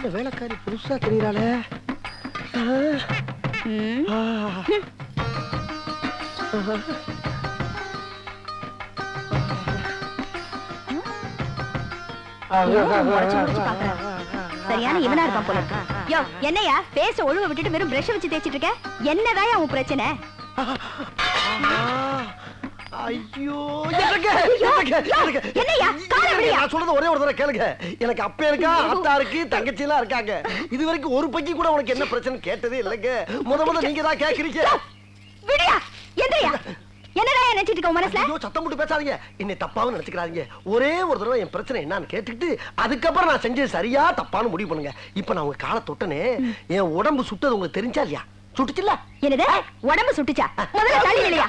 இந்த வேலைக்காரி புதுசா தெரியறாளே. சரியான இவனா இருப்பான் போல இருக்கு. யோ என்னையா பேச ஒழுவ விட்டுட்டு வெறும் பிரஷ் வச்சு தேய்ச்சிட்டு இருக்க என்னதான் உன் பிரச்சனை ஐயோ. நான் சொல்றது ஒரே ஒரு தடவை கேளுங்க. எனக்கு அப்பா இருக்கா அத்தா இருக்கு தங்கச்சி எல்லாம் இருக்காங்க. இது வரைக்கும் ஒரு பக்கி கூட உனக்கு என்ன பிரச்சனை கேட்டதே இல்லைங்க. முத முத நீங்க தான் கேக்குறீங்க. விடியா எந்திரியா. என்னடா நினைச்சிட்டு இருக்க மனசுல? ஐயோ சத்தம் போட்டு பேசாதீங்க. என்னை தப்பாவும் நினைச்சுக்கிறாதீங்க. ஒரே ஒரு தடவை என் பிரச்சனை என்னன்னு கேட்டுக்கிட்டு அதுக்கப்புறம் நான் செஞ்சது சரியா தப்பான்னு முடிவு பண்ணுங்க. இப்ப நான் உங்க காலை தொட்டனே என் உடம்பு சுட்டது உங்களுக்கு தெரிஞ்சா இல்லையா? சுட்டுச்சுல்ல? என்னது? உடம்பு சுட்டுச்சா? முதல்ல தள்ளி இல்லையா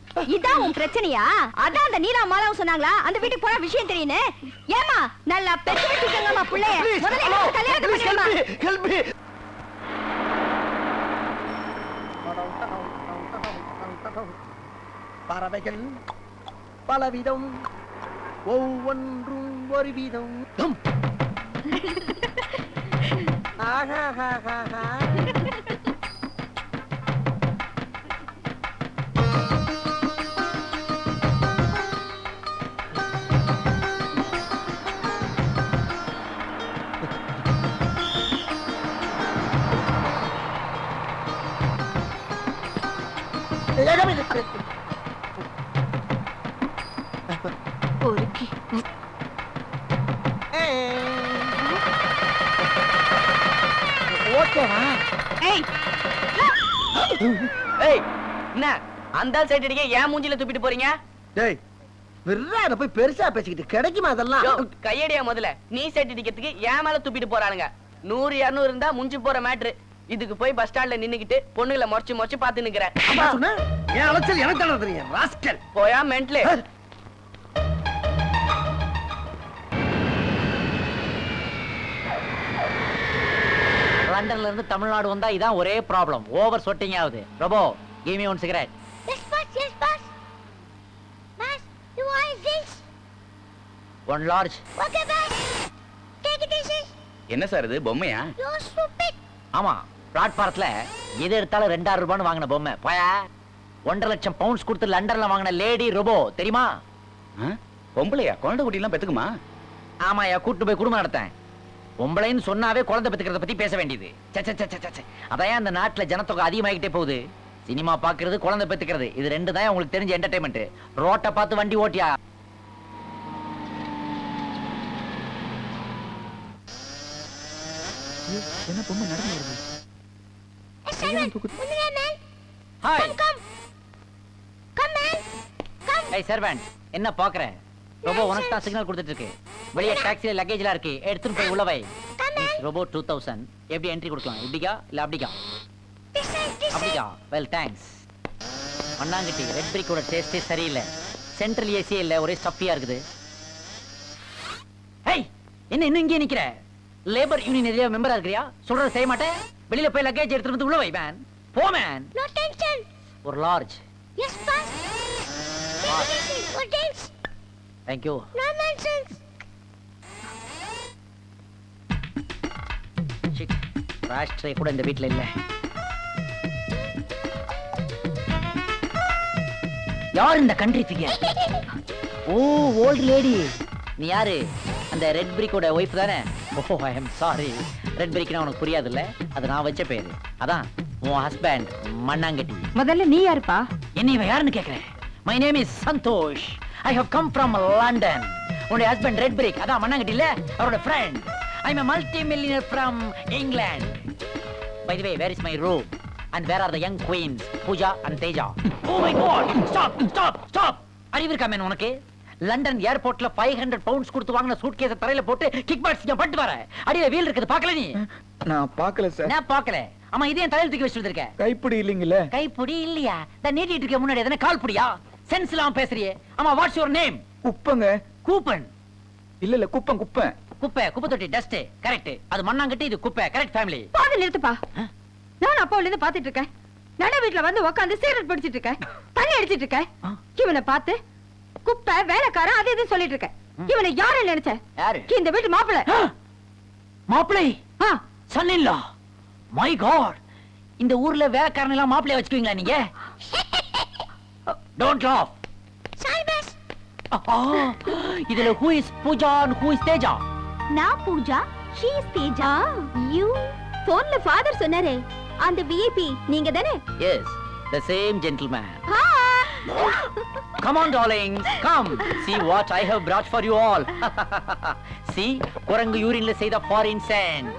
இதான் உன் பிரச்சனையா? அதான் அந்த நீலா மாலாவும் சொன்னாங்களா? அந்த வீட்டுக்கு போனா விஷயம் தெரியுன்னு ஏமா நல்லா பெத்து வச்சுக்கோங்கம்மா பிள்ளைய. முதல்ல ஹெல்ப் பண்ணிடுமா ஹெல்ப் மீ பறவைகள் பலவிதம் ஒவ்வொன்றும் ஒரு விதம் ஹம். ஏய் என்ன? அந்த சைடு அடிக்க ஏன் மூஞ்சில துப்பிட்டு போறீங்க? டேய் விர்றாத போய் பெருசா பேசிக்கிட்டு கிடைக்குமா அதெல்லாம்? கையடியா முதல்ல. நீ சைடு அடிக்கிறதுக்கு ஏன் மேல துப்பிட்டு போறானுங்க நூறு இருநூறு இருந்தா முஞ்சி போற மேட்ரு. இதுக்கு போய் பஸ் ஸ்டாண்ட்ல நின்னுக்கிட்டு பொண்ணுகளை முறைச்சு முறைச்சு பாத்து நிக்கிறேன் அலைச்சல் எனக்கு தெரியும் ராஸ்கல். போயா மென்ட்லு லண்டன்ல இருந்து தமிழ்நாடு வந்தா இதான் ஒரே ப்ராப்ளம் ஓவர் சொட்டிங் ஆகுது robo give me one cigarette Yes, boss. Yes, boss. Boss, you want this? One large boss. Take it easy. என்ன சார் இது பொம்மையா You're stupid. ஆமா பிளாட்பாரத்துல எது எடுத்தாலும் ரெண்டாயிரம் ரூபான்னு வாங்கின பொம்மை போயா ஒன்றரை லட்சம் பவுண்ட்ஸ் கொடுத்து லண்டன்ல வாங்கின லேடி ரொபோ தெரியுமா ஆ? பொம்பளையா குழந்தை குட்டி எல்லாம் பெத்துக்குமா ஆமாயா கூட்டு போய் குடும்பம் நடத்தேன் பொம்பளைன்னு சொன்னாவே குழந்தை பெத்துக்கிறத பத்தி பேச வேண்டியது. அதான் அந்த நாட்டுல ஜனத்தொகை அதிகமாகிட்டே போகுது. சினிமா பாக்குறது குழந்தை பெத்துக்கிறது. இது ரெண்டு தான் உங்களுக்கு தெரிஞ்ச என்டர்டைன்மெண்ட் ரோட்டை பார்த்து வண்டி ஓட்டியா? என்ன பொம்மை நடந்து வருது. ஹாய். ஏய் சர்வன்ட் என்ன பாக்குற? ரோபோ உனக்கு தான் சிக்னல் கொடுத்துட்டு இருக்கு வெளியே டாக்ஸில லக்கேஜ்லாம் இருக்கு. எடுத்துட்டு போய் உள்ள வை. ரோபோ டூ தௌசண்ட் எப்படி என்ட்ரி கொடுக்கலாம்? இப்படிக்கா? இல்ல அப்படிக்கா. அப்படிக்கா? வெல் தேங்க்ஸ் மண்ணாங்கட்டி ரெட் பிரிக்கோட டேஸ்டே சரியில்லை. சென்ட்ரல் ஏசி இல்ல. ஒரே ஸ்டஃபியா இருக்குது. என்ன இன்னும் இங்கே நிக்கிற? லேபர் யூனியன் எதிரியா மெம்பரா இருக்கிறியா? சொல்றத செய்ய மாட்டேன். வெளியில போய் லக்கேஜ் எடுத்துட்டு வந்து உள்ள வை மேன் போ மேன். ஒரு large Yes, boss. Take it tension. Thank you No nonsense. Shit ராஷ்ட்ரே கூட இந்த வீட்ல இல்ல. யார் இந்த கண்ட்ரி ஃபிகர் ஓ ஓல்ட் லேடி நீ யாரு? அந்த ரெட் பிரிக்கோட ஒய்ஃப் தானே? Oh I am sorry red பிரிக்னா உனக்கு புரியாதுல்ல? அது நான் வச்ச பேரு. அதான் உன் ஹஸ்பண்ட் மண்ணாங்கட்டி. முதல்ல நீ யாருப்பா? என்ன இவன் யாருன்னு கேக்குறேன்? My name is Santhosh I have come from London உன்னுடைய ஹஸ்பண்ட் ரெட் பிரிக் அதான் மண்ணாங்கட்டி இல்ல அவரோட friend I am multi millionaire from England by the way where is my room and where are the young queens Pooja and Teja oh my god stop stop stop அறிவு இருக்கா man உனக்கு? London ஏர்போர்ட்ல five hundred pounds கொடுத்து வாங்கின suit கேஸ தரையில போட்டு kick box பட்டு வர அடியில வீல் இருக்குது பார்க்கல நீ? நான் பார்க்கல சார் நான் பார்க்கல. ஆமா இதே தலையில தூக்கி வச்சுட்டு இருக்க கைப்பிடி இல்லைங்கல்ல கைப்புடி இல்லையா? இந்த நீட்டிட்டு இருக்க முன்னாடி எதனா கால் புடியா சென்ஸ் இல்லாம பேசுறியே. ஆமா வாட்ஸ் யுவர் நேம் குப்பங்க. கூப்பன். இல்ல இல்ல குப்பம் குப்பம் குப்பை குப்பை தொட்டி டஸ்ட் கரெக்ட் அது மண்ணாங்கட்டி இது குப்பை. கரெக்ட் ஃபேமிலி பாதி நிறுத்துப்பா நான் அப்பாவுல இருந்து பாத்துட்டு இருக்கேன். நட வீட்டுல வந்து உட்காந்து சிகரெட் பிடிச்சிட்டு இருக்கேன். தண்ணி அடிச்சிட்டு இருக்கேன். இவனை பார்த்து குப்பை வேலைக்காரன் அது இது சொல்லிட்டு இருக்கேன். இவனை யாரு நினைச்ச? யாரு? இந்த வீட்டு மாப்பிள்ளை மாப்பிளை? ஆ, சன் இல்லா மை காட் இந்த ஊர்ல வேலைக்காரன் எல்லாம் மாப்பிளைய வச்சுக்குவீங்களா நீங்க? டோன்ட் லாஃப் இதுல who is Pooja who is Teja நான் Pooja she is Teja you போன்ல ஃபாதர் சொன்னாரே. அந்த விஐபி நீங்க தானே yes the same gentleman Come on, darlings. Come. See what I have brought for you all. See, குரங்கு யூரின்ல செய்த foreign sand.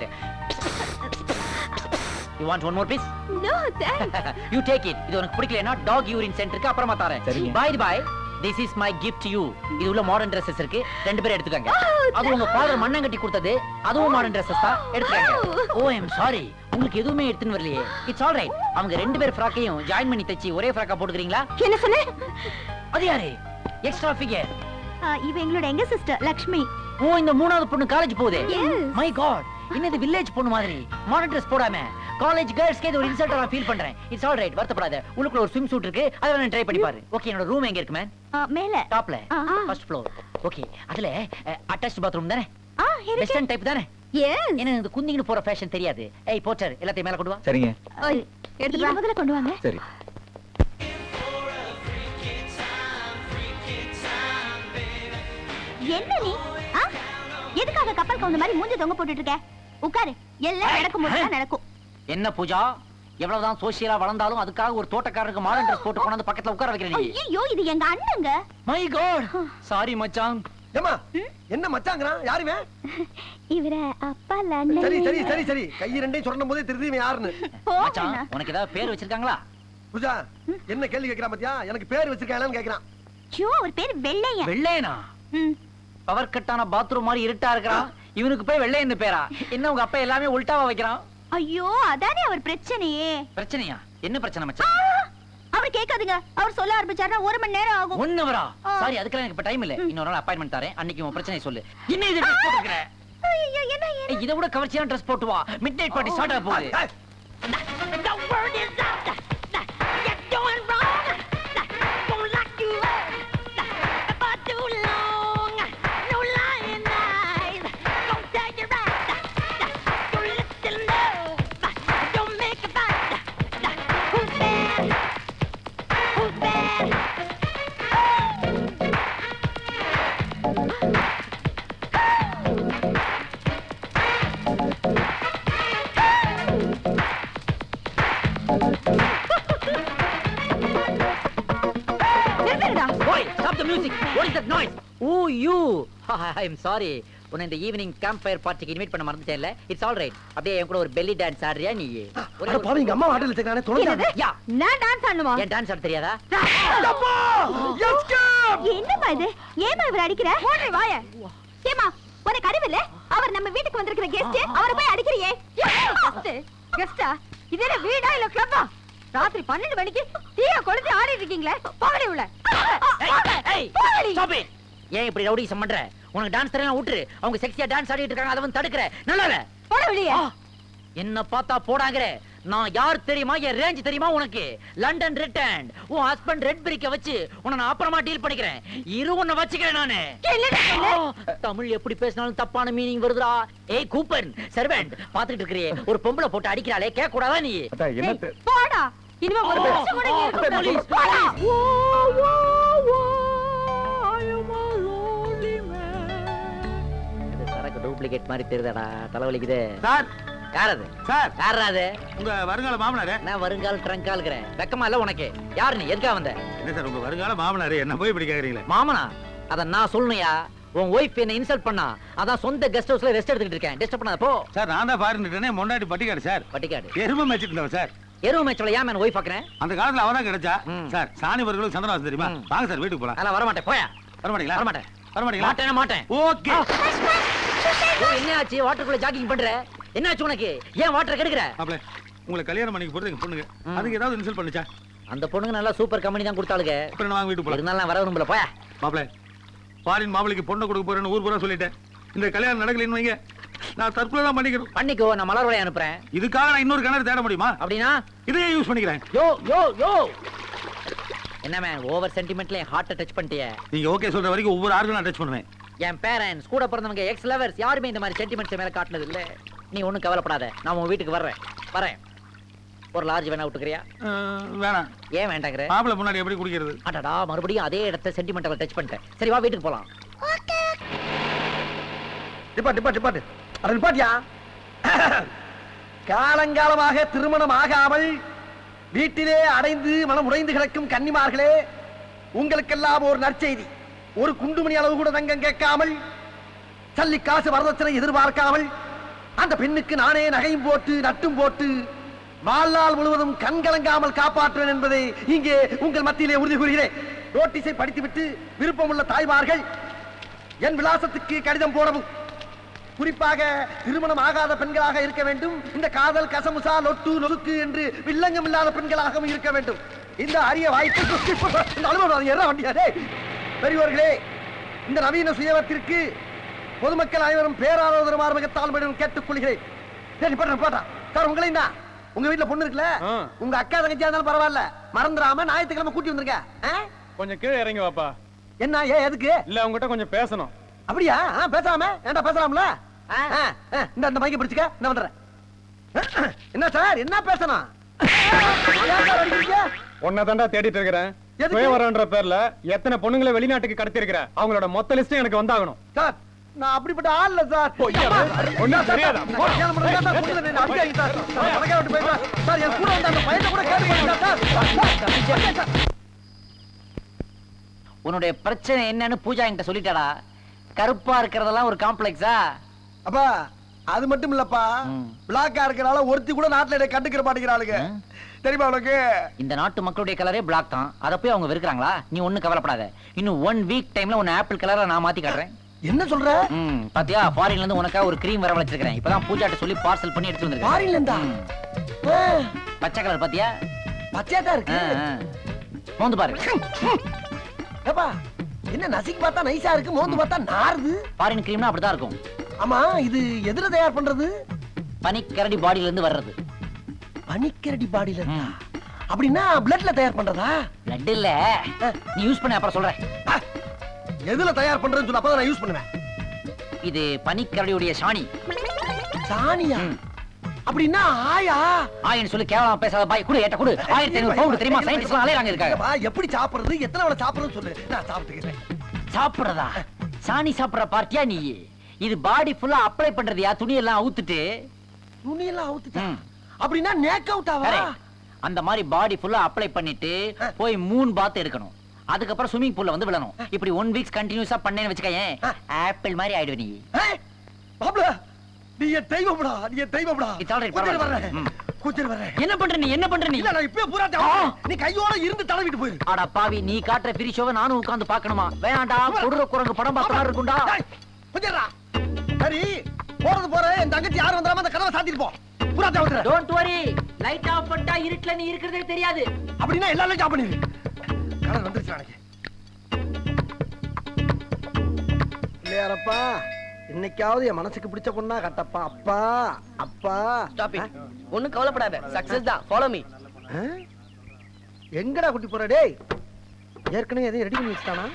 You want one more piece? No thanks you take it. இது உனக்கு பிடிக்கலனா டாக் யூரின் சென்டருக்கு அப்புறமா தரேன். சரிங்க. By, this is my gift to you. இது உள்ள மாடர்ன் Dresses இருக்கு. ரெண்டு பேரும் எடுத்துக்கங்க. Oh, அது உங்க ஃாதர் மண்ணங்கட்டி கொடுத்தது. அதுவும் மாடர்ன் Dresses தான். எடுத்துக்கங்க. Oh, I am sorry. உங்களுக்கு எதுவுமே எடுத்துன்னு வரலையே. It's all right. அவங்க ரெண்டு பேர் ஃப்ராக்கையும் ஜாயின் பண்ணி தச்சு ஒரே ஃப்ராக்கா போட்டுக்கிறீங்களா? என்ன சொன்ன அது யாரு? Extra figure. இவ எங்களோட எங்க சிஸ்டர் லக்ஷ்மி ஓ இந்த மூணாவது பொண்ணு காலேஜ் போகுது. Yes. மை காட் இன்னது வில்லேஜ் பொண்ணு மாதிரி? மாடர்ன் ட்ரெஸ் போடாம. காலேஜ் கேர்ள்ஸ்க்கு இது ஒரு இன்சல்ட்டா நான் ஃபீல் பண்றேன். இட்ஸ் ஆல் ரைட் வருத்தப்படாத. உள்ளுக்குள்ள ஒரு ஸ்விம் சூட் இருக்கு. அதை வேணா ட்ரை பண்ணி பாரு. ஓகே என்னோட ரூம் எங்க இருக்கு மேன் மேல. டாப்ல. ஃபர்ஸ்ட் ஃப்ளோர் ஓகே அதுல அட்டாச்ட் பாத்ரூம் தானே? ஆ வெஸ்டர்ன் டைப் தானே? எஸ் எனக்கு இந்த குந்திங்கன்னு போற ஃபேஷன் தெரியாது. ஏய் போச்சர் எல்லாத்தையும் மேல கொண்டு வா. சரிங்க. எடுத்து முதல்ல கொண்டு வாங்க. சரி. என்ன நீ? எதுக்காக கப்பல் கவுந்த மாதிரி மூஞ்சி தொங்க போட்டுட்டு இருக்க உட்காரு. எல்லாம் நடக்கும் போது தான் நடக்கும். என்ன பூஜா? எவ்வளவுதான் சோசியலா வளர்ந்தாலும் அதுக்காக ஒரு தோட்டக்காரருக்கு மாடர்ன் ட்ரெஸ் போட்டு கொண்டாந்து பக்கத்துல உட்கார வைக்கிற நீ ஐயோ இது எங்க அண்ணங்க? மை காட் சாரி மச்சான். ஏமா என்ன மச்சாங்கிறான்? யாருமே? இவர அப்பா சரி சரி சரி சரி. கை ரெண்டையும் சொன்ன போதே தெரியுது இவன் யாருன்னு. மச்சான் உனக்கு ஏதாவது பேர் வச்சிருக்காங்களா? பூஜா என்ன கேள்வி கேக்குறான் பாத்தியா? எனக்கு பேர் வச்சிருக்காங்களான்னு கேக்குறான். ஐயோ அவர் பேர் வெள்ளையன். வெள்ளையனா? ம். பவர் கட்டான பாத்ரூம் மாதிரி இருட்டா இருக்கிறான் இவனுக்கு போய் வெள்ளையன்னு பேரா? என்ன உங்க அப்பா எல்லாமே உல்டாவா வைக்கிறான்? ஐயோ அதானே அவர் பிரச்சனையே. பிரச்சனையா? என்ன பிரச்சனை! மச்சான்? அவர் கேட்காதுங்க. அவர் சொல்ல ஆரம்பிச்சாருன்னா ஒரு மணி நேரம் ஆகும். ஒன் ஹவரா ஆ. சாரி அதுக்கெல்லாம் எனக்கு இப்ப டைம் இல்ல. இன்னொரு நாள் அப்பாயின்மெண்ட் தரேன். அன்னைக்கு உன் பிரச்சனை சொல்லு. என்ன இது ட்ரெஸ் போட்டுக்கிற என்ன என்ன? இதை விட கவர்ச்சியான ட்ரெஸ் போட்டு வா. மிட் நைட் பார்ட்டி ஸ்டார்ட் ஆக போகுது. I am sorry. உன்னை இந்த ஈவினிங் கேம்ப் ஃபயர் பார்ட்டிக்கு இன்வைட் பண்ண மறந்துட்டேன்ல. இட்ஸ் ஆல் ரைட் அப்படியே என் கூட ஒரு பெல்லி டான்ஸ் ஆடுறியா நீ? ஒரே பாவி எங்க அம்மா வாட்டல் வச்சிருக்கானே தொலைஞ்சானே யா. நான் டான்ஸ் ஆடணுமா? ஏன் டான்ஸ் ஆட தெரியாதா? என்னம்மா இது? ஏமா இவர் அடிக்கிற? போடுற வாய. ஏமா உனக்கு அறிவு இல்ல? அவர் நம்ம வீட்டுக்கு வந்திருக்கிற கெஸ்ட் அவரை போய் அடிக்கிறியே. கெஸ்டா இது என்ன வீடா இல்ல கிளப்பா ராத்திரி பன்னெண்டு மணிக்கு தீய கொளுத்தி ஆடிட்டு இருக்கீங்களே. போகடி உள்ள. ஏன் இப்படி ரவுடிசம் பண்ற? உனக்கு டான்ஸ் தெரியல விட்டுரு. அவங்க செக்ஸியா டான்ஸ் ஆடிட்டு இருக்காங்க அதை வந்து தடுக்கிற. நல்லா போட வெளியே. என்ன பார்த்தா போடாங்கற. நான் யார் தெரியுமா? என் ரேஞ்ச் தெரியுமா உனக்கு? லண்டன் ரிட்டர்ன் உன் ஹஸ்பண்ட் ரெட் பிரிக்க வச்சு உன்னை நான் அப்புறமா டீல் பண்ணிக்கிறேன். இரு உன்னை வச்சுக்கிறேன் நானு. தமிழ் எப்படி பேசினாலும் தப்பான மீனிங் வருதுடா. ஏய் கூப்பன் சர்வெண்ட் பாத்துட்டு இருக்கிறியே. ஒரு பொம்பளை போட்டு அடிக்கிறாளே கேட்க கூடாதா நீ போடா. இனிமே ஒரு கூட இங்க இருக்க டூப்ளிகேட் மாதிரி தெரியுதாடா? தலைவலிக்குது சார். யார் அது சார். யாரா அது? உங்க வருங்கால மாமனாரு. நான் வருங்கால் ட்ரங்காலுக்கிறேன் வெக்கமா இல்ல உனக்கு. யாரு நீ? எதுக்கா வந்த? என்ன சார் உங்க வருங்கால மாமனாரு? என்ன போய் இப்படி கேக்குறீங்களே? மாமனா? அத நான் சொல்லணும்யா. உன் ஒய்ஃப் என்ன இன்சல்ட் பண்ணா. அதான் சொந்த கெஸ்ட் ஹவுஸ்ல ரெஸ்ட் எடுத்துக்கிட்டு இருக்கேன். டிஸ்டர்ப் பண்ணாத போ. சார் நான் தான் பாருந்துட்டேனே முன்னாடி பட்டிக்காடு சார். பட்டிக்காடு. எருமை மேய்ச்சிட்டு சார். எருவு மேட்ச்ல ஏன் வொய்ஃப் பாக்குறேன் அந்த காலத்துல அவதான் கிடைச்சா. சார் சாணி வர்களும் சந்திரவாசம் தெரியுமா. வாங்க சார் வீட்டுக்கு போலாம். அதெல்லாம் வர மாட்டேன் போயா. வரமாட்டீங்களா? வரமாட்டேன். வரமாட்டீங்களா? மாட்டேன் மாட்டேன். ஓகே. என்ன ஆச்சு வாட்டருக்குள்ள ஜாக்கிங் பண்ற? என்னாச்சு உனக்கு? ஏன் வாட்டர் கெடுக்கிற? மாப்பிள உங்களை கல்யாணம் பண்ணிக்க போறது எங்க பொண்ணுங்க? அதுக்கு ஏதாவது இன்சல்ட் பண்ணுச்சா? அந்த பொண்ணுங்க நல்லா சூப்பர் கம்பெனி தான் கொடுத்தாளுங்க. அப்புறம் நான் வாங்க வீட்டு போலாம். இருந்தாலும் நான் வர விரும்பல போயா? மாப்பிள ஃபாரின் மாப்பிளைக்கு பொண்ணை கொடுக்க போறேன்னு ஊர் பூரா சொல்லிட்டேன். இந்த கல்யாணம் நடக்கலைன்னு வைங்க. நான் தற்கொலை தான் பண்ணிக்கணும் பண்ணிக்கோ நான் மலர் வளைய அனுப்புறேன். இதுக்காக நான் இன்னொரு கிணறு தேட முடியுமா? அப்படின்னா? இதையே யூஸ் பண்ணிக்கிறேன். யோ யோ யோ! என்ன மேன் ஓவர் சென்டிமெண்ட்ல என் ஹார்ட்டை டச் பண்ணிட்டிய? நீங்க ஓகே சொல்ற வரைக்கும் ஒவ்வொரு ஆர்க்கும் நான் டச் பண்ணுவேன். என் பேரண்ட்ஸ் கூட பிறந்தவங்க எக்ஸ் லவர்ஸ் யாருமே இந்த மாதிரி சென்டிமெண்ட்ஸ் மேல காட்டினது இல்ல. நீ ஒண்ணும் கவலைப்படாத. நான் உன் வீட்டுக்கு வர்றேன். வரேன். ஒரு லார்ஜ் வேணா விட்டுக்கிறியா? வேணாம். ஏன் வேண்டாங்கிற? மாப்பிளை முன்னாடி எப்படி குடிக்கிறது? அடடா மறுபடியும் அதே இடத்த சென்டிமெண்டல் டச் பண்ணிட்டேன். சரி வா வீட்டுக்கு போலாம். டிப்பாட் டிப்பாட் டிப்பாட் அட காலங்காலமாக திருமணம் ஆகாமல் வீட்டிலே அடைந்து மனம் உடைந்து கிடக்கும் கன்னிமார்களே உங்களுக்கெல்லாம் ஒரு நற்செய்தி. ஒரு குண்டுமணி அளவு கூட தங்கம் கேட்காமல் சல்லி காசு வரதட்சணை எதிர்பார்க்காமல் அந்த பெண்ணுக்கு நானே நகையும் போட்டு நட்டும் போட்டு வாழ்நாள் முழுவதும் கண்கலங்காமல் காப்பாற்றுவேன் என்பதை இங்கே உங்கள் மத்தியிலே உறுதி கூறுகிறேன். நோட்டீஸை படித்துவிட்டு விருப்பமுள்ள தாய்மார்கள் என் விலாசத்துக்கு கடிதம் போடவும். குறிப்பாக திருமணம் ஆகாத பெண்களாக இருக்க வேண்டும். இந்த காதல் கசமுசா லொட்டு நொறுக்கு என்று வில்லங்கம் இல்லாத பெண்களாகவும் இருக்க வேண்டும். இந்த அரிய வாய்ப்பு அனுபவம் அது என்ன வண்டியா பெரியோர்களே இந்த நவீன சுயவத்திற்கு பொதுமக்கள் அனைவரும் பேராதரவு மேடம் கேட்டுக்கொள்கிறேன் சரி போட்டா போட்டா சார் உங்களை என்ன உங்க வீட்டுல பொண்ணு இருக்குல்ல? உங்க அக்கா தங்கச்சியா இருந்தாலும் பரவாயில்ல. மறந்துடாம ஞாயிற்றுக்கிழமை கூட்டி வந்திருக்க ஆ? கொஞ்சம் கீழே இறங்கி வாப்பா. என்ன ஏன் எதுக்கு? இல்ல உங்ககிட்ட கொஞ்சம் பேசணும். அப்படியா? பேசாம. ஏன்டா பேசலாம்ல? இந்த இந்த மைக்க பிடிச்சுக்க. என்ன பண்றேன் என்ன சார் என்ன பேசணும்? ஏன் சார் அடிக்கிறீங்க? உன்னை தாண்டா தேடிட்டு இருக்கிறேன்? சுயவரன்ற பேர்ல எத்தனை பொண்ணுங்களை வெளிநாட்டுக்கு கடத்தி இருக்கிற அவங்களோட மொத்த லிஸ்டும் எனக்கு வந்தாகணும் சார் நான் அப்படிப்பட்ட ஆள் இல்ல சார்? ஒண்ணும் தெரியாதா? என் கூட வந்த அந்த பையனை கூட கேட்டு. Sir, sir. உன்னுடைய பிரச்சனை என்னன்னு பூஜா என்கிட்ட சொல்லிட்டாடா கருப்பா இருக்கிறதெல்லாம் ஒரு காம்ப்ளெக்ஸா அப்பா அது மட்டும் இல்லப்பா. பிளாக்கா இருக்கனால ஒருத்தி கூட நாட்டுல கண்டுக்கிற மாட்டேங்கிறாளுங்க. தெரியுமா உனக்கு? இந்த நாட்டு மக்களுடைய கலரே பிளாக் தான். அதை போய் அவங்க வெறுக்கிறாங்களா? நீ ஒண்ணும் கவலைப்படாத. இன்னும் ஒன் வீக் டைம்ல உன்னை ஆப்பிள் கலரா நான் மாத்தி காட்டுறேன். என்ன சொல்ற? பாத்தியா? ஃபாரின்ல இருந்து உனக்கா ஒரு க்ரீம் வரவழைச்சிருக்கேன் இப்பதான் பூஜாட்ட சொல்லி பார்சல் பண்ணி எடுத்து வந்திருக்கேன். ஃபாரின்ல இருந்தா? பச்சை கலர் பாத்தியா? பச்சையா தான் இருக்கு. மோந்து பாரு. ஏப்பா என்ன நசிக்கு பார்த்தா நைஸா இருக்கு மோந்து பார்த்தா நாறுது. ஃபாரின் க்ரீம்னா அப்படிதான் இருக்கும். ஆமா இது எதுல தயார் பண்றது? பனிக்கரடி பாடியில இருந்து வர்றது. பனிக்கரடி பாடியில இருந்தா. அப்படின்னா பிளட்ல தயார் பண்றதா? பிளட் இல்ல. நீ யூஸ் பண்ண அப்புறம் சொல்றேன். எதுல தயார் பண்றேன்னு சொல்ல அப்பதான் நான் யூஸ் பண்ணுவேன். இது பனிக்கரடியுடைய சாணி. சாணியா. அப்படின்னா ஆயா? ஆயின்னு சொல்லி கேவலமா பேசாத பாய். கொடு ஏட்ட கொடு. ஆயிரத்தி ஐநூறு பவுண்ட் தெரியுமா? சயின்டிஸ்ட் எல்லாம் அலையறாங்க இருக்காங்க எப்படி சாப்பிடுறது? எத்தனை வேளை சாப்பிடுறதுன்னு சொல்லு. நான் சாப்பிட்டுக்கிறேன். சாப்பிடுறதா? சாணி சாப்பிடுற பார்ட்டியா நீ? இது பாடி ஃபுல்லா அப்ளை பண்றதுயா? துணி எல்லாம் அவுத்துட்டு. துணியெல்லாம் அவுத்துட்டா? ம். அப்படின்னா நேக் அவுட்டாவா correct. அந்த மாதிரி பாடி ஃபுல்லா அப்ளை பண்ணிட்டு போய் மூணு பாத் எடுக்கணும். அதுக்கப்புறம் ஸ்விமிங் பூல்ல வந்து விழணும். இப்படி ஒன் வீக்ஸ் கண்டினியூஸா பண்ணேன்னு வச்சுக்கயேன் ஆப்பிள் மாதிரி ஆயிடுவ நீ. பாப்ல நீ என் தெய்வம்டா நீ என் தெய்வம்டா. It's all right, கொஞ்சம் பரவாயில்ல. வர்றேன். ம். கொஞ்சம் வர்றேன். என்ன பண்ற நீ என்ன பண்ற நீ? இல்ல நான் இப்பவே பூரா தேவை. நீ கையோட இருந்து தடவிட்டு போயிரு. அட பாவி நீ காட்டுற பிரி ஷோவை நானும் உட்கார்ந்து பார்க்கணுமா? வேண்டாம்டா கொடுற குரங்கு படம் பார்த்த மாதிரி இருக்கும்டா. டேய், கொஞ்சம் இருடா. சரி போறது போற. என் தங்கச்சி யாரும் வந்துடாம அந்த கதவை சாத்திட்டு போ. பூரா தேவை டோன்ட் வரி லைட் ஆஃப் பண்ணிட்டா இருட்டுல நீ இருக்கிறதே தெரியாது. அப்படின்னா பண்ணிரு கடன் வந்துருச்சு எனக்கு. இல்லையாரப்பா இன்னைக்காவது என் மனசுக்கு பிடிச்ச பொண்ணா கட்டப்பா. அப்பா அப்பா. ஸ்டாப் இட் ஒண்ணும் கவலைப்படாத. சக்சஸ் தான். Follow me? எங்கடா குட்டி போற? டேய் ஏற்கனவே எதையும் ரெடி பண்ணி வச்சுட்டானா?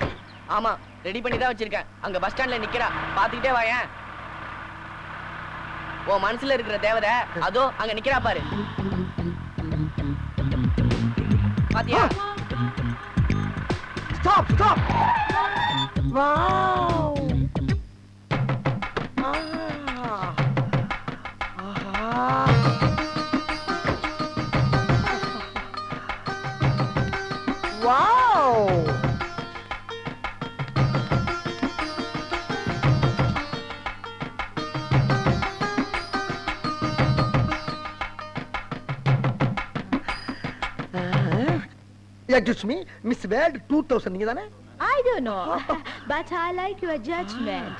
ஆமா ரெடி பண்ணி தான் வச்சிருக்கேன். அங்க பஸ் ஸ்டாண்ட்ல நிக்கிறா. பாத்துக்கிட்டே வாயேன் உன் மனசுல இருக்கிற தேவதை அதோ அங்க நிக்கிறா பாரு. பாத்தியா? Stop stop wow wow excuse me miss world two thousand நீங்க தானே? I don't know but I like your judgement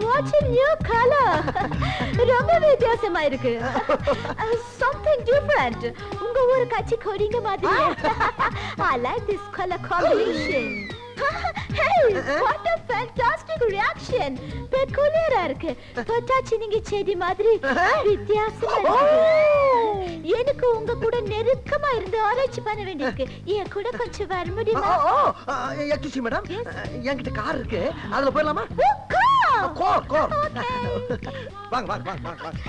What's a new color? ரொம்ப வித்தியாசமா இருக்கு. Uh, something different. உங்க ஒரு கட்சி கொடிங்க மாதிரி. I like this color combination. Hey, what a fantastic reaction! பெக்குலியரா இருக்கு தொட்டாச்சி நீங்க செடி மாதிரி வித்தியாசமா எனக்கு உங்க கூட நெருக்கமா இருந்து ஆராய்ச்சி பண்ண வேண்டியிருக்கு என் கூட கொஞ்சம் வர முடியுமா ஓ எக்ஸ்கூஸ் மேடம். என்கிட்ட கார் இருக்கு அதுல போயிடலாமா! கோர் கோர் Okay. வாங்க வாங்க வாங்க வாங்க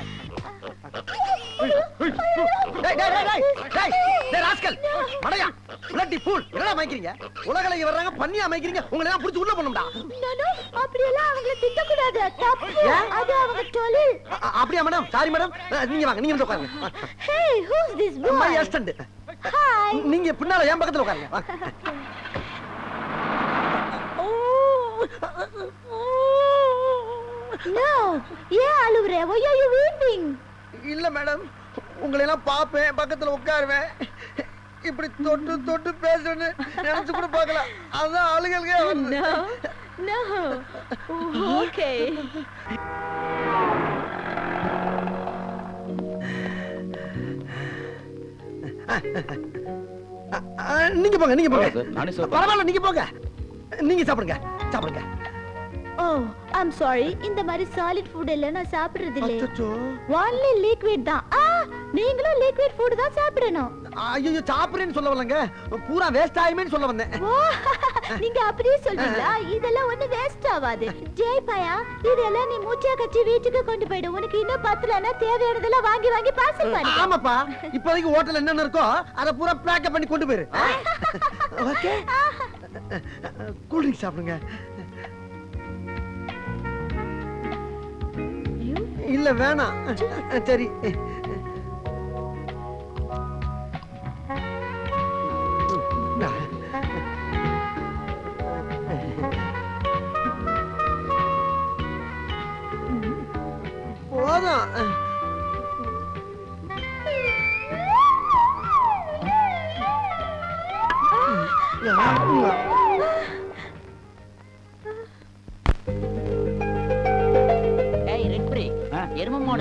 உலகலைய வர்றாங்க பண்ணி அமைக்கிறீங்க உங்களை எல்லாம் புடிச்சு உள்ள பண்ணும்டா no, அப்படியெல்லாம் அவங்கள தப்பு? அது அவங்க தொழில். அ- அ- அப்படியா மேடம்? Sorry madam. நீங்க வாங்க நீங்க உட்காருங்க. Hey, who's this my boy? Assistant Hi. நீங்க பின்னால என் பக்கத்துல உட்காருங்க. No? Why are you weeping? இல்ல மேடம். உங்களை எல்லாம் பாப்பேன் பக்கத்துல உட்காருவேன். இப்படி தொட்டு தொட்டு பேசுன்னு நினைச்சு கூட பார்க்கல. அதான் அழுகல்கே வருது. No, no. Okay. ஆ, நீங்க போங்க நீங்க போங்க. சார், நானே சாப்பிடுறேன். பரவாயில்ல நீங்க போங்க. நீங்க சாப்பிடுங்க சாப்பிடுங்க. Oh, I'm sorry. இந்த மாதிரி solid food எல்லாம் நான் சாப்பிடுறது இல்ல. Only liquid தான். ஆ, நீங்களும் liquid food தான் சாப்பிடணும். ஐயோ சாப்பிடுறேன்னு சொல்ல வரலங்க. பூரா வேஸ்ட் ஆயுமேன்னு சொல்ல வந்தேன். ஓ, நீங்க அப்படியே சொல்றீங்களா? இதெல்லாம் ஒண்ணு வேஸ்ட் ஆகாது ஜெய் பயா இதெல்லாம் நீ மூச்சா கட்டி வீட்டுக்கு கொண்டு போயிடு. உனக்கு இன்னும் பத்தலன்னா தேவையானதெல்லாம் வாங்கி வாங்கி பார்சல் பண்ணு. ஆமாப்பா. இப்போதைக்கு ஹோட்டல் என்னென்ன இருக்கோ அதை பூரா பேக்கப் பண்ணி கொண்டு போயிரு. ஓகே கூல் ட்ரிங்க் சாப்பிடுங்க. இல்ல வேணாம் சரி. போதும்.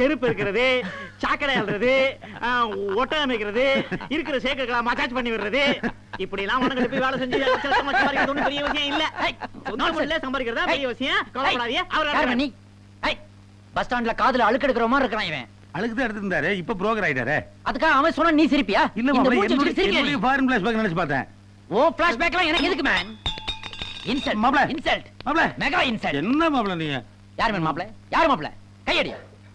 தெருப்பு இருக்கிறது சாக்கடை அல்றது ஒட்டகம் அமைக்கிறது இருக்கிற சேக்கர்களை மசாஜ் பண்ணி விடுறது. இப்படி எல்லாம் உனக்கு போய் வேலை செஞ்சு சம்பாதிக்கிறது பெரிய விஷயம் இல்ல. சொந்த முறையில சம்பாதிக்கிறதா பெரிய விஷயம்? கவலைப்படாதீங்க. அவர் நீ? பஸ் ஸ்டாண்ட்ல காதுல அழுக்கெடுக்கிற மாதிரி இருக்கிறான் இவன். அழுக்கு தான் எடுத்திருந்தாரு இப்ப புரோக்கர் ஆயிட்டாரு. அதுக்காக அவன் சொன்னா நீ சிரிப்பியா? இல்ல என்னுடைய? ஃபாரின் பிளாஷ்பேக் நினைச்சு பார்த்தேன். ஓ பிளாஷ்பேக்லாம் எனக்கு எதுக்கு மேன் இன்சல்ட் மாப்ள. இன்சல்ட் மாப்பிள்ள மெகா இன்சல்ட் என்ன மாப்பிள்ள நீங்க? யார் மேன் மாப்ள யார் மாப்ள கையடி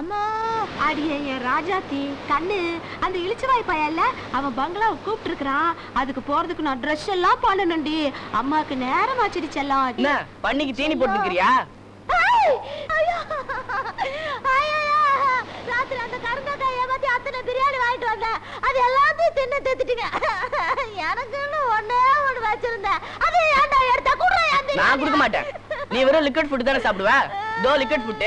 அம்மா அடியே என் ராஜாத்தி கண்ணு அந்த இளிச்சவாய் பையன்ல அவன் பங்களாவை கூப்பிட்டு இருக்கிறான் அதுக்கு போறதுக்கு நான் ட்ரெஸ் எல்லாம் பண்ணணும்டி அம்மாக்கு நேரம் ஆச்சுடி செல்லம் என்ன பண்ணிக்கு தீனி போட்டுக்கிறியா! ராத்திரி அந்த கருந்தக்காய் ஏமாத்தி அத்தனை பிரியாணி வாங்கிட்டு வந்தேன். அது எல்லாத்தையும் தின்னு தித்துட்டீங்க. எனக்குன்னு ஒண்ணே ஒண்ணு வச்சிருந்தேன். அது ஏன்டா எடுத்த? கூட நான் கொடுக்க மாட்டேன். நீ வெறும் லிக்விட் ஃபுட் தானே சாப்பிடுவ? தோ லிக்விட் ஃபுட்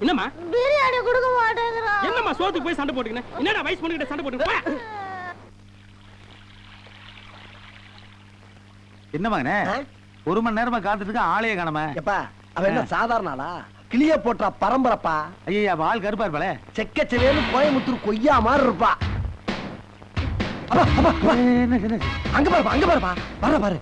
என்னம்மா? பிரியாணி கொடுக்க மாட்டேங்கிறான் என்னம்மா சோத்துக்கு போய் சண்டை போட்டுக்கின? என்னடா வயசு பொண்ணுகிட்ட சண்டை போட்டுக்கின? என்ன மகனே? ஆ? ஒரு மணி நேரமா காத்துட்டு இருக்க ஆளையே காணாம. எப்பா அவன் என்ன சாதாரண ஆளா? கிளிய போட்டா பரம்பரப்பா. ஐயா அவ ஆள் கருப்பா இருப்பாளே செக்கச்சவேன்னு கோயம்புத்தூர் கொய்யா மாதிரி இருப்பா. அங்க பாருப்பா அங்க பாருப்பா. வர பாரு.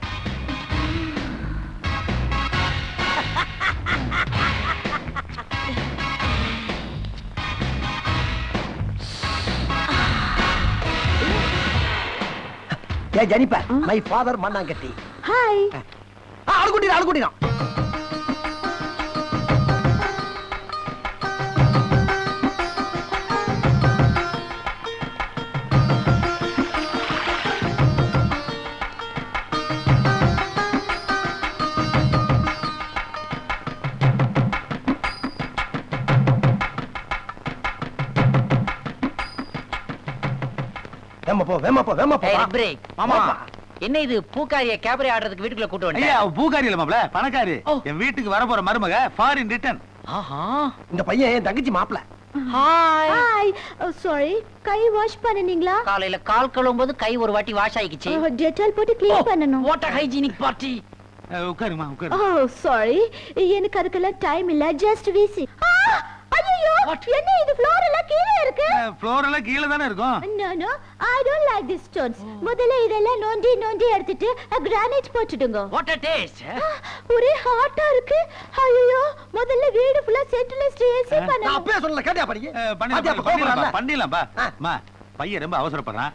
ஏ ஜனிப்பா மை? ஃபாதர் மண்ணாங்கட்டி. ஹாய் ஆளு கூட்டிடு போ வேமா போ வேமா போ break. மாமா. என்ன இது பூக்காரிய கேபரே ஆடுறதுக்கு வீட்டுக்குள்ள கூட்டு ஐயா வந்துட்டேன் அவ பூக்காரி இல்ல மாப்ள பணக்காரி. என் வீட்டுக்கு வர போற மருமக ஃபாரின் ரிட்டர்ன் ஆஹா. இந்த பையன் என் தங்கச்சி மாப்பிள. ஹாய் ஹாய் சாரி கை வாஷ் பண்ணனீங்களா? காலையில கால் கழுவும்போது கை ஒரு வாட்டி வாஷ் ஆயிக்கிச்சு டெட்டால் போட்டு க்ளீன் பண்ணனும் வாட் ஹைஜீனிக் பார்ட்டி உட்காருமா உட்காரு. ஓ சாரி எனக்கு அதுக்கெல்லாம் டைம் இல்ல. ஜஸ்ட் வீசி ஐயோ என்ன இது ஃப்ளோர் எல்லாம் கீழே இருக்கு? ஃப்ளோர் எல்லாம் கீழே தானே இருக்கும்? No no I don't like this stones முதல்ல இதெல்லாம் நோண்டி நோண்டி எடுத்துட்டு கிரானைட் போட்டுடுங்க. வாட் அ டேஸ்ட் ஒரே ஹாட்டா இருக்கு. ஐயோ முதல்ல வீடு ஃபுல்லா சென்ட்ரலைஸ்ட் ஏசி நான் பண்ணனும் அப்பவே சொல்லல கேட்டியா அஹ், பண்ணிடலாம் பண்ணிடலாம் பண்ணிடலாம்ப்பா அம்மா பையன் ரொம்ப அவசரப்படுறான்.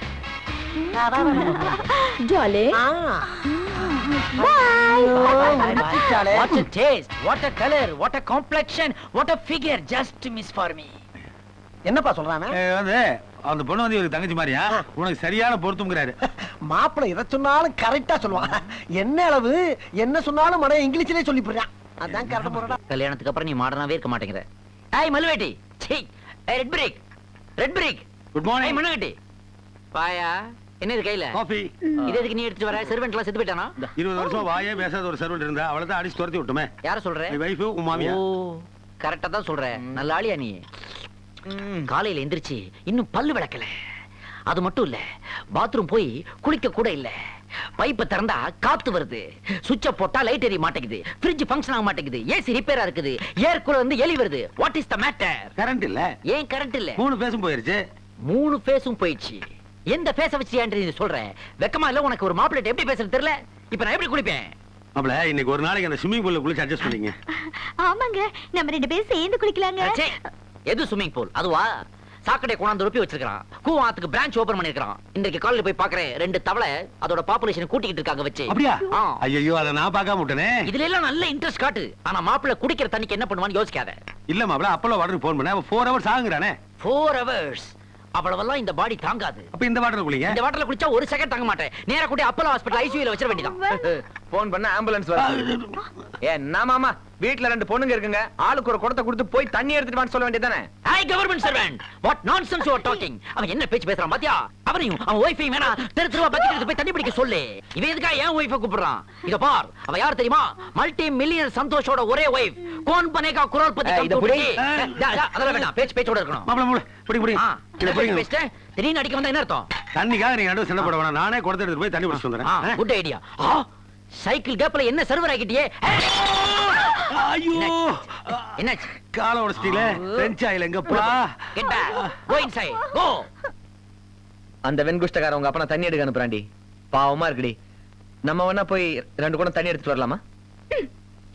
darling bye what a taste what a colour what a complexion what a figure just miss for me என்னப்பா சொல்றானே? வந்து அந்த பொண்ணு வந்து இவருக்கு தங்கச்சி மாதிரியா? உனக்கு சரியான பொருத்தம்ங்கிறாரு. மாப்பிளை எதை சொன்னாலும் கரெக்டா சொல்லுவான். என்ன அளவு என்ன சொன்னாலும் மன இங்கிலீஷ்லயே சொல்லி போடுறான் அதான் கரெக்ட் போறடா கல்யாணத்துக்கு அப்புறம் நீ மாடர்னாவே இருக்க மாட்டேங்கிற. ஏய் மல்லுவேட்டி. சீ red brick red brick good morning மண்ணகட்டி பாயா என்ன இது கையில? காஃபி இது எதுக்கு நீ எடுத்துட்டு வர? செர்வெண்ட்லாம் செத்து போயிட்டானா? இருபது வருஷம் வாயே பேசாத ஒரு சர்வெண்ட் இருந்தா அவளை தான் அடிச்சு துரத்தி விட்டுமே. யார சொல்ற? வைஃபு உன் மாமியா ஓ கரெக்டா தான் சொல்ற. நல்ல ஆளியா நீ. காலையில எந்திரிச்சு இன்னும் பல்லு விளக்கல. அது மட்டும் இல்ல பாத்ரூம் போய் குளிக்க கூட இல்ல. பைப்பை திறந்தா காத்து வருது. சுவிட்ச போட்டா லைட் எரிய மாட்டேங்குது. ஃப்ரிட்ஜ் ஃபங்க்ஷன் ஆக மாட்டேங்குது. ஏசி ரிப்பேரா இருக்குது. ஏர் கூலர் வந்து எலி வருது. What is the matter current இல்ல. ஏன் கரண்ட் இல்ல? மூணு பேசும் போயிருச்சு. மூணு ஃபேஸும் போயிடுச்சு. எந்த ஃபேஸ வச்சு ஏன்டி நீ சொல்ற வெக்கமா இல்ல உனக்கு ஒரு மாப்பிள்ளை எப்படி பேசுறது தெரியல? இப்ப நான் எப்படி குளிப்பேன்? மாப்பிள இன்னைக்கு ஒரு நாளைக்கு அந்த ஸ்விம்மிங் பூல்ல குளிச்சு அட்ஜஸ்ட் பண்ணீங்க. ஆமாங்க நம்ம ரெண்டு பேரும் சேர்ந்து குளிக்கலாங்க. எது ஸ்விம்மிங் பூல் அதுவா? சாக்கடை கொண்டாந்து ரொப்பி வச்சிருக்கான் கூவாத்துக்கு பிரான்ச் ஓபன் பண்ணிருக்கான் இன்றைக்கு காலையில போய் பாக்குறேன் ரெண்டு தவளை அதோட பாப்புலேஷன் கூட்டிக்கிட்டு இருக்காங்க வச்சு. அப்படியா. ஐயோ அதை நான் பார்க்காம விட்டனே. இதுல எல்லாம் நல்ல இன்ட்ரெஸ்ட் காட்டு. ஆனா மாப்பிள்ளை குடிக்கிற தண்ணிக்கு என்ன பண்ணுவான்னு யோசிக்காத. இல்ல மாப்பிள அப்போலோ வாட்டருக்கு ஃபோன் பண்ண அவன் ஃபோர் ஹவர்ஸ் ஆகுறானே ஃபோர் ஹவர்ஸ் அவ்வளவெல்லாம் இந்த பாடி தாங்காது. அப்ப இந்த வாட்டர் குளிங்க. இந்த வாட்டர்ல குளிச்சா ஒரு செகண்ட் தாங்க மாட்டேன். நேரா கூட்டி அப்போலோ ஹாஸ்பிடல் ஐசியூல வச்சிட வேண்டியதான் போன் பண்ண ஆம்புலன்ஸ் வரும். என்ன மாமா வீட்ல ரெண்டு பொண்ணுங்க இருக்குங்க. ஆளுக்கு ஒரு குடத்தை கொடுத்து போய் தண்ணி எடுத்துட்டு வான்னு சொல்ல வேண்டியதானே hi government servant what nonsense you are talking அவன் என்ன பேச்சு பேசுறான் பாத்தியா? அவனையும் அவன் ஒய்ஃபையும் வேணா தெரு தெருவா பக்கெட் எடுத்து போய் தண்ணி பிடிக்க சொல்லு. இவன் எதுக்கா ஏன் ஒய்ஃபை கூப்பிடுறான்? இத பார். அவ யார் தெரியுமா? மல்டி மில்லியன் சந்தோஷோட ஒரே ஒய்ஃப் கோன் பனேகா குரல் பத்தி இத புடி. அதெல்லாம் வேணாம். பேச்சு பேச்சோட இருக்கணும். மாப்பிள மூளை பிடி பிடி. இத பிடிங்க. பேசிட்டு திடீர்னு அடிக்க வந்தா என்ன அர்த்தம்? தண்ணிக்காக நீங்க நடுவு சண்டை போட வேணாம். நானே குடத்தை எடுத்துட்டு போய் தண்ணி பிடிச்சிட்டு வந்துடுறேன். குட் ஐடியா சைக்கிள் கேப்ல என்ன சர்வர் ஆகிட்டியே ஐயோ. என்னாச்சு? காலை உடச்சிட்டீங்களே? பிரெஞ்ச் ஆயில் எங்கப்பா get back go inside go அந்த வெண்குஷ்டக்கார உங்க அப்பா தண்ணி எடுக்க அனுப்புறாண்டி பாவமா இருக்குடி. நம்ம வேணா போய் ரெண்டு குடம் தண்ணி எடுத்துட்டு வரலாமா?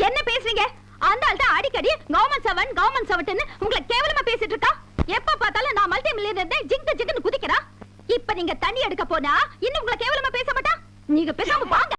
என்ன பேசுறீங்க? அந்த ஆள் தான் அடிக்கடி கவர்மெண்ட் செவன் கவர்மெண்ட் செவன் உங்களை கேவலமா பேசிட்டு இருக்கா? எப்ப பார்த்தாலும் நான் மல்டி மில்லியனர் ஜிங்கு ஜிங்குன்னு குதிக்கிறா. இப்ப நீங்க தண்ணி எடுக்க போனா இன்னும் உங்களை கேவலமா பேச மாட்டா? நீங்க பேசாம வாங்க.